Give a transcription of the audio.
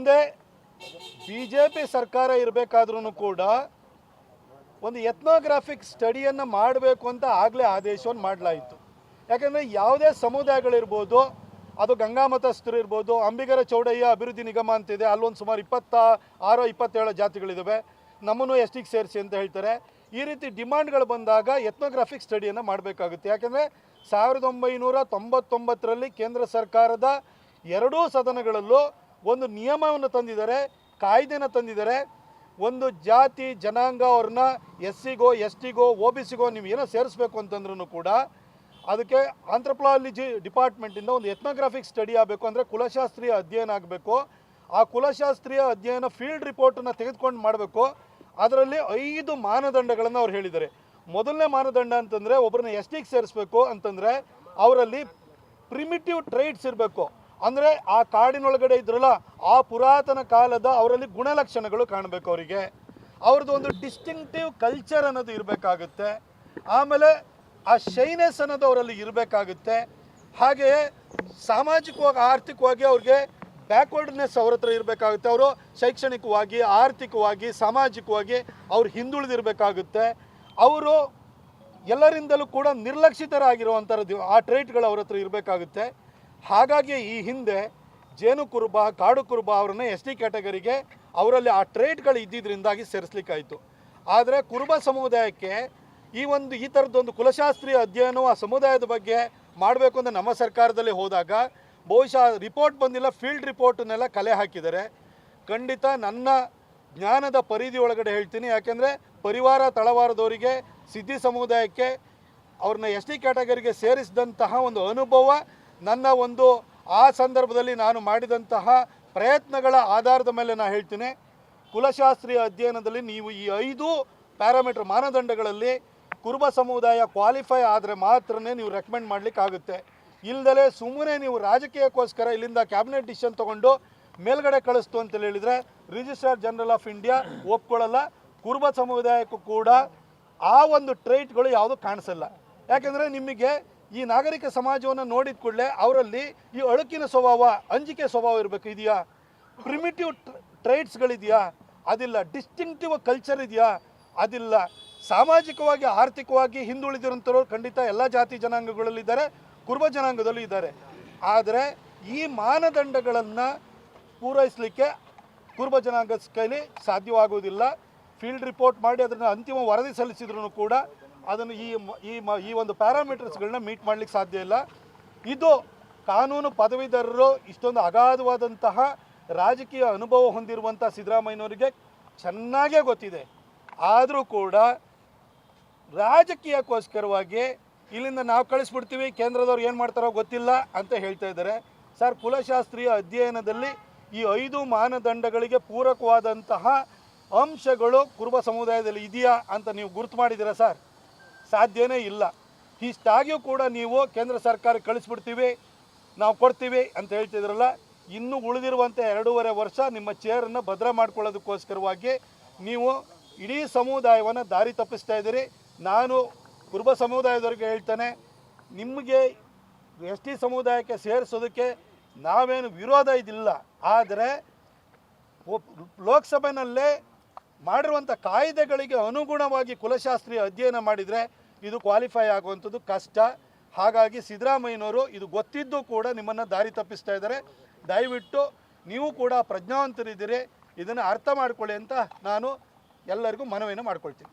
ಹಿಂದೆ B J P ಸರ್ಕಾರ ಇರಬೇಕಾದ್ರೂ ಕೂಡ ಒಂದು ಎತ್ನೋಗ್ರಾಫಿಕ್ ಸ್ಟಡಿಯನ್ನು ಮಾಡಬೇಕು ಅಂತ ಆಗಲೇ ಆದೇಶವನ್ನು ಮಾಡಲಾಯಿತು. ಯಾಕೆಂದರೆ ಯಾವುದೇ ಸಮುದಾಯಗಳಿರ್ಬೋದು, ಅದು ಗಂಗಾಮತಸ್ಥರು ಇರ್ಬೋದು, ಅಂಬಿಗರ ಚೌಡಯ್ಯ ಅಭಿವೃದ್ಧಿ ನಿಗಮ ಅಂತಿದೆ, ಅಲ್ಲೊಂದು ಸುಮಾರು ಇಪ್ಪತ್ತ, ಆರೋ ಇಪ್ಪತ್ತೇಳು ಜಾತಿಗಳಿದ್ದಾವೆ ನಮ್ಮನ್ನು ಎಷ್ಟಿಗೆ ಸೇರಿಸಿ ಅಂತ ಹೇಳ್ತಾರೆ. ಈ ರೀತಿ ಡಿಮಾಂಡ್ಗಳು ಬಂದಾಗ ಎತ್ನೋಗ್ರಾಫಿಕ್ ಸ್ಟಡಿಯನ್ನು ಮಾಡಬೇಕಾಗುತ್ತೆ. ಯಾಕೆಂದರೆ ಸಾವಿರದ ಒಂಬೈನೂರ ತೊಂಬತ್ತೊಂಬತ್ತರಲ್ಲಿ ಕೇಂದ್ರ ಸರ್ಕಾರದ ಎರಡೂ ಸದನಗಳಲ್ಲೂ ಒಂದು ನಿಯಮವನ್ನು ತಂದಿದ್ದಾರೆ, ಕಾಯ್ದೆನ ತಂದಿದ್ದಾರೆ. ಒಂದು ಜಾತಿ, ಜನಾಂಗ ಅವ್ರನ್ನ ಎಸ್ ಸಿಗೋ ಎಸ್ ಟಿಗೋ ಒ ಬಿ ಸಿಗೋ ನೀವು ಏನೋ ಸೇರಿಸ್ಬೇಕು ಅಂತಂದ್ರೂ ಕೂಡ ಅದಕ್ಕೆ ಆಂಥ್ರಪಾಲಜಿ ಡಿಪಾರ್ಟ್ಮೆಂಟಿಂದ ಒಂದು ಎತ್ನೋಗ್ರಾಫಿಕ್ ಸ್ಟಡಿ ಆಗಬೇಕು ಅಂದರೆ ಕುಲಶಾಸ್ತ್ರೀಯ ಅಧ್ಯಯನ ಆಗಬೇಕು. ಆ ಕುಲಶಾಸ್ತ್ರೀಯ ಅಧ್ಯಯನ ಫೀಲ್ಡ್ ರಿಪೋರ್ಟನ್ನು ತೆಗೆದುಕೊಂಡು ಮಾಡಬೇಕು. ಅದರಲ್ಲಿ ಐದು ಮಾನದಂಡಗಳನ್ನು ಅವ್ರು ಹೇಳಿದ್ದಾರೆ. ಮೊದಲನೇ ಮಾನದಂಡ ಅಂತಂದರೆ ಒಬ್ಬರನ್ನ ಎಷ್ಟಿಗೆ ಸೇರಿಸ್ಬೇಕು ಅಂತಂದರೆ ಅವರಲ್ಲಿ ಪ್ರಿಮಿಟಿವ್ ಟ್ರೈಟ್ಸ್ ಇರಬೇಕು. ಅಂದರೆ ಆ ಕಾಡಿನೊಳಗಡೆ ಇದ್ರಲ್ಲ ಆ ಪುರಾತನ ಕಾಲದ ಅವರಲ್ಲಿ ಗುಣಲಕ್ಷಣಗಳು ಕಾಣಬೇಕು ಅವರಿಗೆ. ಅವ್ರದ್ದು ಒಂದು ಡಿಸ್ಟಿಂಕ್ಟಿವ್ ಕಲ್ಚರ್ ಅನ್ನೋದು ಇರಬೇಕಾಗುತ್ತೆ. ಆಮೇಲೆ ಆ ಶೈನೆಸ್ ಅನ್ನೋದು ಅವರಲ್ಲಿ ಇರಬೇಕಾಗುತ್ತೆ. ಹಾಗೆಯೇ ಸಾಮಾಜಿಕವಾಗಿ, ಆರ್ಥಿಕವಾಗಿ ಅವ್ರಿಗೆ ಬ್ಯಾಕ್ವರ್ಡ್ನೆಸ್ ಅವ್ರ ಹತ್ರ ಇರಬೇಕಾಗುತ್ತೆ. ಅವರು ಶೈಕ್ಷಣಿಕವಾಗಿ, ಆರ್ಥಿಕವಾಗಿ, ಸಾಮಾಜಿಕವಾಗಿ ಅವ್ರು ಹಿಂದುಳಿದಿರಬೇಕಾಗುತ್ತೆ. ಅವರು ಎಲ್ಲರಿಂದಲೂ ಕೂಡ ನಿರ್ಲಕ್ಷಿತರಾಗಿರುವಂಥದ್ದು ಆ ಟ್ರೈಟ್ಗಳು ಅವ್ರ ಹತ್ರ ಇರಬೇಕಾಗುತ್ತೆ. ಹಾಗಾಗಿ ಈ ಹಿಂದೆ ಜೇನು ಕುರುಬ, ಕಾಡು ಕುರುಬ ಅವ್ರನ್ನ ಎಸ್ ಟಿ ಕ್ಯಾಟಗರಿಗೆ ಅವರಲ್ಲಿ ಆ ಟ್ರೇಟ್ಗಳು ಇದ್ದಿದ್ದರಿಂದಾಗಿ ಸೇರಿಸ್ಲಿಕ್ಕಾಯಿತು. ಆದರೆ ಕುರುಬ ಸಮುದಾಯಕ್ಕೆ ಈ ಒಂದು, ಈ ಥರದ್ದೊಂದು ಕುಲಶಾಸ್ತ್ರೀಯ ಅಧ್ಯಯನವು ಆ ಸಮುದಾಯದ ಬಗ್ಗೆ ಮಾಡಬೇಕು ಅಂತ ನಮ್ಮ ಸರ್ಕಾರದಲ್ಲಿ ಹೋದಾಗ ಬಹುಶಃ ರಿಪೋರ್ಟ್ ಬಂದಿಲ್ಲ, ಫೀಲ್ಡ್ ರಿಪೋರ್ಟನ್ನೆಲ್ಲ ಕಲೆ ಹಾಕಿದ್ದಾರೆ. ಖಂಡಿತ ನನ್ನ ಜ್ಞಾನದ ಪರಿಧಿ ಒಳಗಡೆ ಹೇಳ್ತೀನಿ. ಯಾಕೆಂದರೆ ಪರಿವಾರ ತಳವಾರದವರಿಗೆ, ಸಿದ್ಧಿ ಸಮುದಾಯಕ್ಕೆ ಅವ್ರನ್ನ ಎಸ್ ಟಿ ಕ್ಯಾಟಗರಿಗೆ ಸೇರಿಸಿದಂತಹ ಒಂದು ಅನುಭವ ನನ್ನ ಒಂದು, ಆ ಸಂದರ್ಭದಲ್ಲಿ ನಾನು ಮಾಡಿದಂತಹ ಪ್ರಯತ್ನಗಳ ಆಧಾರದ ಮೇಲೆ ನಾನು ಹೇಳ್ತೀನಿ. ಕುಲಶಾಸ್ತ್ರೀಯ ಅಧ್ಯಯನದಲ್ಲಿ ನೀವು ಈ ಐದು ಪ್ಯಾರಾಮೀಟರ್ ಮಾನದಂಡಗಳಲ್ಲಿ ಕುರುಬ ಸಮುದಾಯ ಕ್ವಾಲಿಫೈ ಆದರೆ ಮಾತ್ರನೇ ನೀವು ರೆಕಮೆಂಡ್ ಮಾಡಲಿಕ್ಕಾಗುತ್ತೆ ಇಲ್ಲದಲೇ ಸುಮ್ಮನೆ ನೀವು ರಾಜಕೀಯಕ್ಕೋಸ್ಕರ ಇಲ್ಲಿಂದ ಕ್ಯಾಬಿನೆಟ್ ಡಿಸಿಷನ್ ತೊಗೊಂಡು ಮೇಲ್ಗಡೆ ಕಳಿಸ್ತು ಅಂತ ಹೇಳಿದರೆ ರಿಜಿಸ್ಟ್ರಾರ್ ಜನರಲ್ ಆಫ್ ಇಂಡಿಯಾ ಒಪ್ಕೊಳ್ಳಲ್ಲ. ಕುರುಬ ಸಮುದಾಯಕ್ಕೂ ಕೂಡ ಆ ಒಂದು ಟ್ರೈಟ್ಗಳು ಯಾವುದು ಕಾಣಿಸಲ್ಲ. ಯಾಕೆಂದರೆ ನಿಮಗೆ ಈ ನಾಗರಿಕ ಸಮಾಜವನ್ನು ನೋಡಿದ ಕೂಡಲೇ ಅವರಲ್ಲಿ ಈ ಅಳುಕಿನ ಸ್ವಭಾವ, ಅಂಜಿಕೆ ಸ್ವಭಾವ ಇರಬೇಕು ಇದೆಯಾ? ಪ್ರಿಮಿಟಿವ್ ಟ್ರೈಟ್ಸ್ಗಳಿದೆಯಾ ಅದಿಲ್ಲ. ಡಿಸ್ಟಿಂಕ್ಟಿವ್ ಕಲ್ಚರ್ ಇದೆಯಾ? ಅದಿಲ್ಲ. ಸಾಮಾಜಿಕವಾಗಿ, ಆರ್ಥಿಕವಾಗಿ ಹಿಂದುಳಿದಿರುವಂಥವ್ರು ಖಂಡಿತ ಎಲ್ಲ ಜಾತಿ ಜನಾಂಗಗಳಲ್ಲಿದ್ದಾರೆ ಕುರುಬ ಜನಾಂಗದಲ್ಲೂ ಇದ್ದಾರೆ. ಆದರೆ ಈ ಮಾನದಂಡಗಳನ್ನು ಪೂರೈಸಲಿಕ್ಕೆ ಕುರುಬ ಜನಾಂಗದ ಕೈಲಿ ಸಾಧ್ಯವಾಗುವುದಿಲ್ಲ. ಫೀಲ್ಡ್ ರಿಪೋರ್ಟ್ ಮಾಡಿ ಅದನ್ನು ಅಂತಿಮ ವರದಿ ಸಲ್ಲಿಸಿದ್ರು ಕೂಡ ಅದನ್ನು ಈ ಈ ಈ ಒಂದು ಪ್ಯಾರಾಮೀಟರ್ಸ್ಗಳನ್ನ ಮೀಟ್ ಮಾಡಲಿಕ್ಕೆ ಸಾಧ್ಯ ಇಲ್ಲ. ಇದು ಕಾನೂನು ಪದವೀಧರರು ಇಷ್ಟೊಂದು ಅಗಾಧವಾದಂತಹ ರಾಜಕೀಯ ಅನುಭವ ಹೊಂದಿರುವಂಥ ಸಿದ್ದರಾಮಯ್ಯನವರಿಗೆ ಚೆನ್ನಾಗೇ ಗೊತ್ತಿದೆ. ಆದರೂ ಕೂಡ ರಾಜಕೀಯಕ್ಕೋಸ್ಕರವಾಗಿ ಇಲ್ಲಿಂದ ನಾವು ಕಳಿಸ್ಬಿಡ್ತೀವಿ, ಕೇಂದ್ರದವ್ರು ಏನು ಮಾಡ್ತಾರೋ ಗೊತ್ತಿಲ್ಲ ಅಂತ ಹೇಳ್ತಾ ಇದ್ದಾರೆ. ಸರ್, ಕುಲಶಾಸ್ತ್ರೀಯ ಅಧ್ಯಯನದಲ್ಲಿ ಈ ಐದು ಮಾನದಂಡಗಳಿಗೆ ಪೂರಕವಾದಂತಹ ಅಂಶಗಳು ಕುರುಬ ಸಮುದಾಯದಲ್ಲಿ ಇದೆಯಾ ಅಂತ ನೀವು ಗುರುತು ಮಾಡಿದ್ದೀರಾ ಸರ್? ಸಾಧ್ಯನೇ ಇಲ್ಲ. ಇಷ್ಟಾಗಿಯೂ ಕೂಡ ನೀವು ಕೇಂದ್ರ ಸರ್ಕಾರ ಕಳಿಸ್ಬಿಡ್ತೀವಿ, ನಾವು ಕೊಡ್ತೀವಿ ಅಂತ ಹೇಳ್ತಿದ್ರಲ್ಲ, ಇನ್ನೂ ಉಳಿದಿರುವಂಥ ಎರಡೂವರೆ ವರ್ಷ ನಿಮ್ಮ ಚೇರನ್ನು ಭದ್ರ ಮಾಡ್ಕೊಳ್ಳೋದಕ್ಕೋಸ್ಕರವಾಗಿ ನೀವು ಇಡೀ ಸಮುದಾಯವನ್ನು ದಾರಿ ತಪ್ಪಿಸ್ತಾ ಇದ್ದೀರಿ. ನಾನು ಕುರುಬ ಸಮುದಾಯದವ್ರಿಗೆ ಹೇಳ್ತಾನೆ, ನಿಮಗೆ ಎಸ್ ಸಮುದಾಯಕ್ಕೆ ಸೇರಿಸೋದಕ್ಕೆ ನಾವೇನು ವಿರೋಧ ಇದಿಲ್ಲ. ಆದರೆ ಲೋಕಸಭೆಯಲ್ಲೇ ಮಾಡಿರುವಂಥ ಕಾಯ್ದೆಗಳಿಗೆ ಅನುಗುಣವಾಗಿ ಕುಲಶಾಸ್ತ್ರೀಯ ಅಧ್ಯಯನ ಮಾಡಿದರೆ ಇದು ಕ್ವಾಲಿಫೈ ಆಗುವಂಥದ್ದು ಕಷ್ಟ. ಹಾಗಾಗಿ ಸಿದ್ದರಾಮಯ್ಯನವರು ಇದು ಗೊತ್ತಿದ್ದು ಕೂಡ ನಿಮ್ಮನ್ನು ದಾರಿ ತಪ್ಪಿಸ್ತಾ ಇದ್ದಾರೆ. ದಯವಿಟ್ಟು ನೀವು ಕೂಡ ಪ್ರಜ್ಞಾವಂತರಿದ್ದೀರಿ. ಇದನ್ನು ಅರ್ಥ ಮಾಡಿಕೊಳ್ಳಿ ಅಂತ ನಾನು ಎಲ್ಲರಿಗೂ ಮನವಿಯನ್ನು ಮಾಡ್ಕೊಳ್ತೀನಿ.